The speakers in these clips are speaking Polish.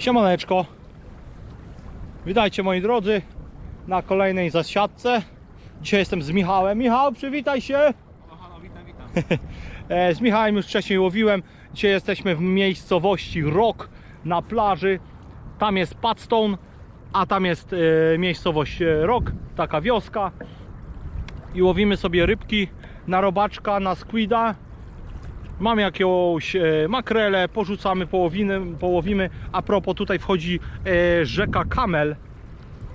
Siemaneczko. Witajcie moi drodzy na kolejnej zasiadce. Dzisiaj jestem z Michałem. Michał, przywitaj się. Halo, witam, witam. E, Z Michałem już wcześniej łowiłem. Dzisiaj jesteśmy w miejscowości Rock na plaży. Tam jest Padstone, a tam jest e, miejscowość e, Rock, taka wioska. I łowimy sobie rybki na robaczka, na squida. Mamy jakąś e, makrelę, porzucamy, połowiny, połowimy. A propos, tutaj wchodzi e, rzeka Kamel.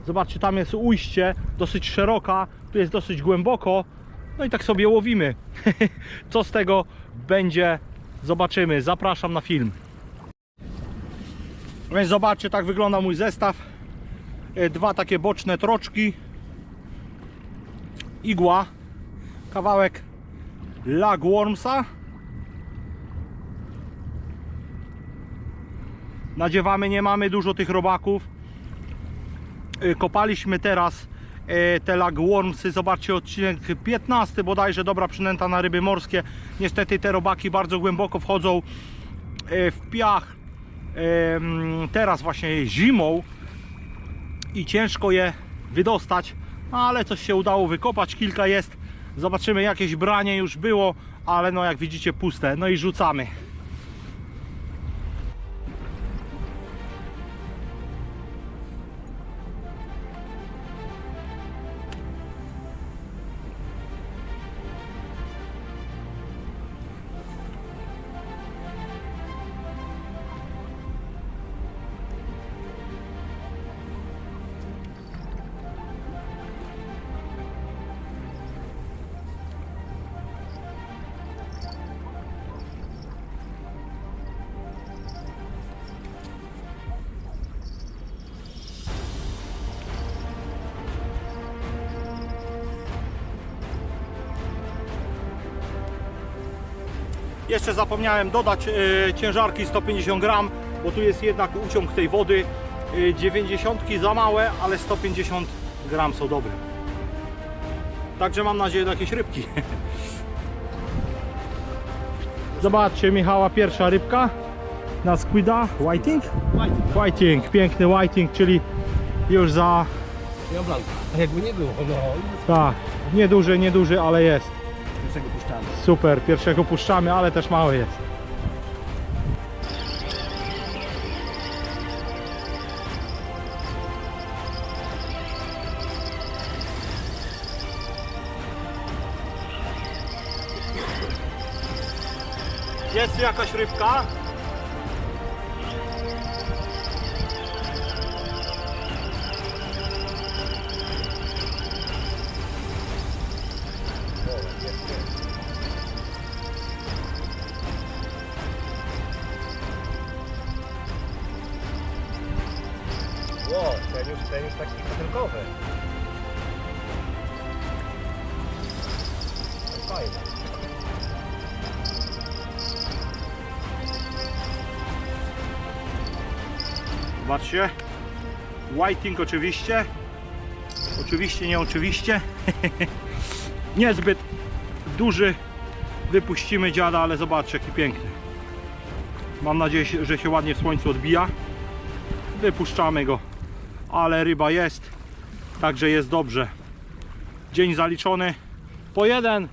Zobaczcie, tam jest ujście, dosyć szeroka, tu jest dosyć głęboko. No i tak sobie łowimy. Co z tego będzie, zobaczymy. Zapraszam na film. Więc zobaczcie, tak wygląda mój zestaw. E, Dwa takie boczne troczki. Igła. Kawałek lagwormsa. Nadziewamy, nie mamy dużo tych robaków. Y, Kopaliśmy teraz e, te lagwormsy. Zobaczcie odcinek 15 bodajże, dobra przynęta na ryby morskie. Niestety te robaki bardzo głęboko wchodzą e, w piach. Teraz właśnie zimą i ciężko je wydostać, no, ale coś się udało wykopać, kilka jest. Zobaczymy, jakieś branie już było, ale no jak widzicie puste. No i rzucamy. Jeszcze zapomniałem dodać e, ciężarki 150 gram, bo tu jest jednak uciąg tej wody. E, 90 za małe, ale 150 gram są dobre. Także mam nadzieję na jakieś rybki. Zobaczcie Michała, pierwsza rybka na squida. Whiting? Whiting, piękny whiting, czyli już za, Ja blanka. Jakby nie było, no. tak, nieduży, nieduży, ale jest. Pierwszego puszczamy. Super, pierwszego puszczamy, ale też mały jest. Jest tu jakaś rybka? Fajny. Zobaczcie. Whiting oczywiście. Oczywiście, nie oczywiście. Niezbyt duży. Wypuścimy dziada, ale zobaczcie jaki piękny. Mam nadzieję, że się ładnie w słońcu odbija. Wypuszczamy go. Ale ryba jest. Także jest dobrze. Dzień zaliczony. Po jeden.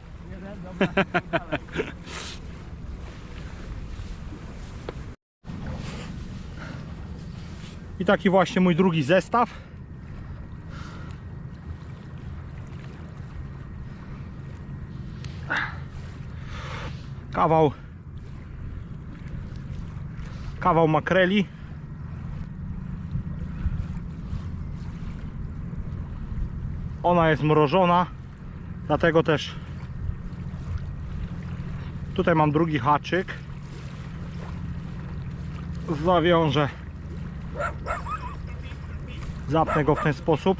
I taki właśnie mój drugi zestaw. Kawał kawał makreli. Ona jest mrożona, dlatego też tutaj mam drugi haczyk. Zawiążę Zapnę go w ten sposób.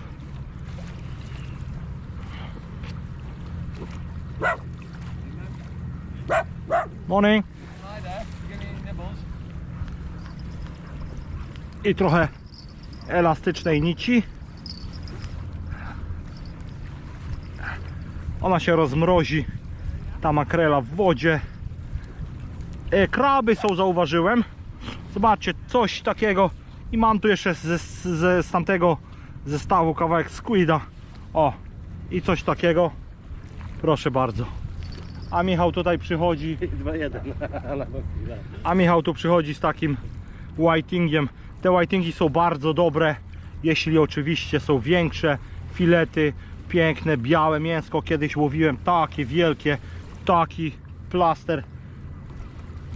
Morning. I trochę elastycznej nici. Ona się rozmrozi. Ta makrela w wodzie. E, kraby są, zauważyłem. Zobaczcie, coś takiego I mam tu jeszcze ze, ze, z tamtego zestawu kawałek squida. O, i coś takiego. Proszę bardzo. A Michał tutaj przychodzi 2-1. a Michał tu przychodzi z takim whitingiem. Te whitingi są bardzo dobre, jeśli oczywiście są większe. Filety, piękne, białe mięsko. Kiedyś łowiłem takie wielkie, taki plaster.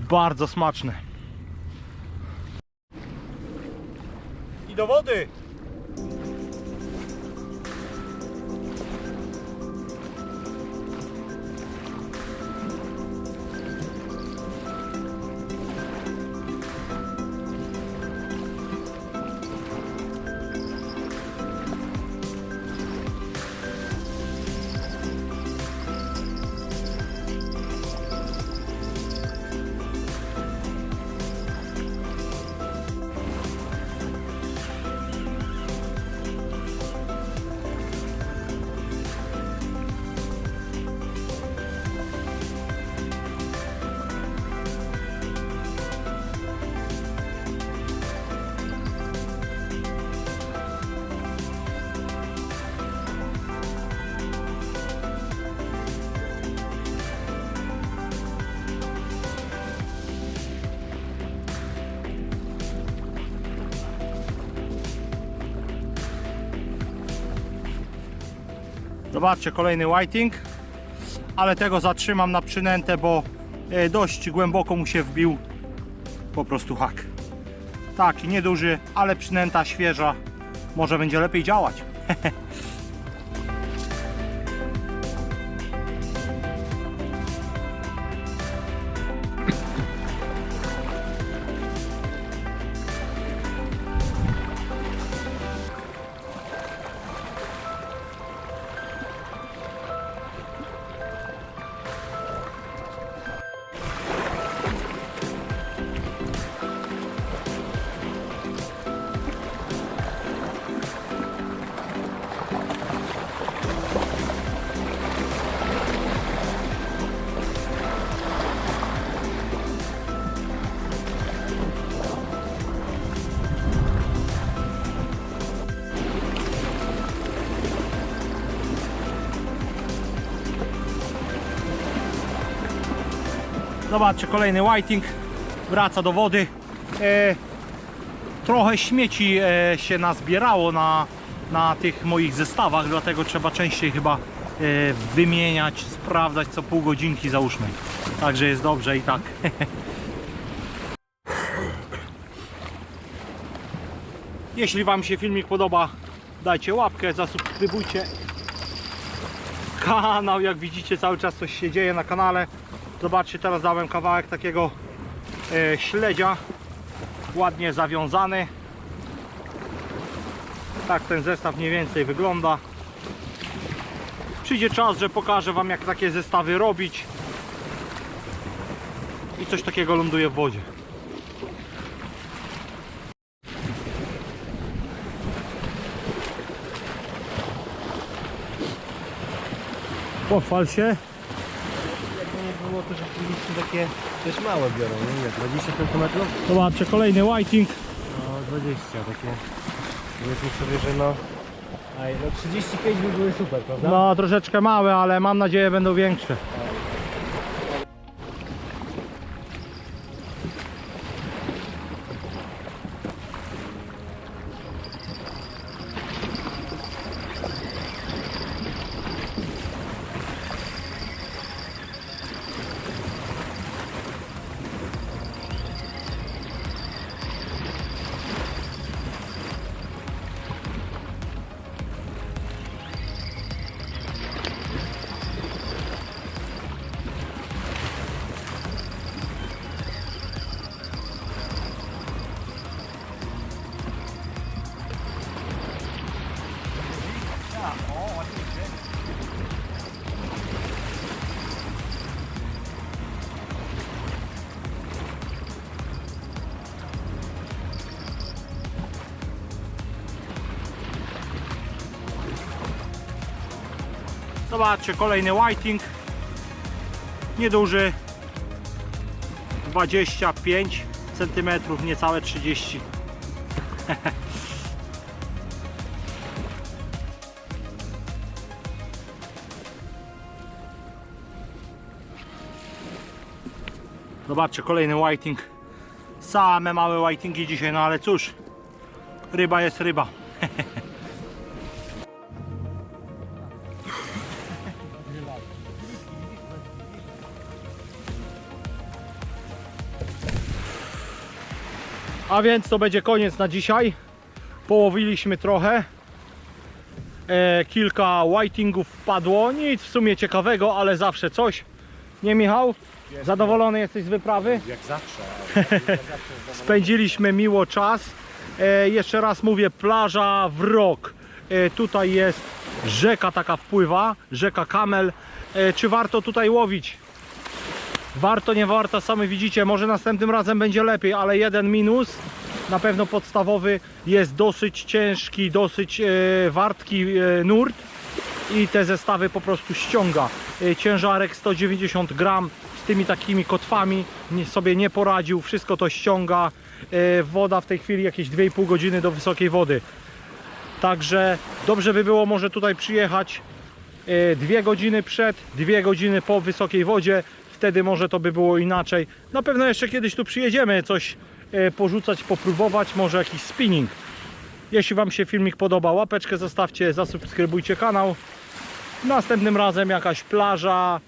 Bardzo smaczne. I do wody! Zobaczcie, kolejny whiting, ale tego zatrzymam na przynętę, bo e, dość głęboko mu się wbił po prostu hak. Taki nieduży, ale przynęta świeża, może będzie lepiej działać. Zobaczcie, kolejny whiting wraca do wody. E, trochę śmieci e, się nazbierało na, na tych moich zestawach, dlatego trzeba częściej chyba e, wymieniać, sprawdzać co pół godzinki załóżmy. Także jest dobrze i tak. Jeśli Wam się filmik podoba, dajcie łapkę, zasubskrybujcie kanał. Jak widzicie, cały czas coś się dzieje na kanale. Zobaczcie, teraz dałem kawałek takiego e, śledzia, ładnie zawiązany. Tak ten zestaw mniej więcej wygląda. Przyjdzie czas, że pokażę Wam jak takie zestawy robić. I coś takiego ląduje w wodzie. Pochwal się. To rzeczywiście takie dość małe biorą, nie wiem, 20 cm? Zobaczcie, kolejny whiting. No 20 takie. Powiedzmy sobie, że no... Aj, no 35 by były super, prawda? No troszeczkę małe, ale mam nadzieję będą większe. Zobaczcie, kolejny whiting. Nieduży. 25 cm, niecałe 30. Zobaczcie, kolejny whiting. Same małe whitingi dzisiaj, no ale cóż, ryba jest ryba. A więc to będzie koniec na dzisiaj. Połowiliśmy trochę. E, kilka whitingów wpadło. Nic w sumie ciekawego, ale zawsze coś. Nie Michał? Zadowolony jesteś z wyprawy? Jak zawsze. Spędziliśmy miło czas. E, jeszcze raz mówię, plaża Wrok. E, tutaj jest rzeka taka wpływa, rzeka Kamel. E, czy warto tutaj łowić? Warto, nie warto, sami widzicie, może następnym razem będzie lepiej, ale jeden minus, na pewno podstawowy, jest dosyć ciężki, dosyć e, wartki e, nurt i te zestawy po prostu ściąga. E, ciężarek 190 gram z tymi takimi kotwami sobie nie poradził, wszystko to ściąga. Woda w tej chwili jakieś 2,5 godziny do wysokiej wody. Także dobrze by było może tutaj przyjechać dwie godziny przed, dwie godziny po wysokiej wodzie. Wtedy może to by było inaczej. Na pewno jeszcze kiedyś tu przyjedziemy, coś e, porzucać, popróbować, może jakiś spinning. Jeśli Wam się filmik podoba, łapeczkę zostawcie, zasubskrybujcie kanał. Następnym razem jakaś plaża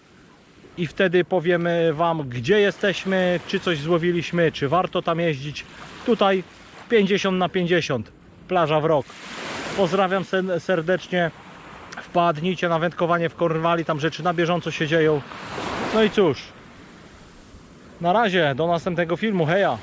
i wtedy powiemy Wam, gdzie jesteśmy, czy coś złowiliśmy, czy warto tam jeździć. Tutaj 50 na 50, plaża w rok. Pozdrawiam serdecznie. Wpadnijcie na wędkowanie w Kornwali, tam rzeczy na bieżąco się dzieją. No i cóż, na razie, do następnego filmu, heja!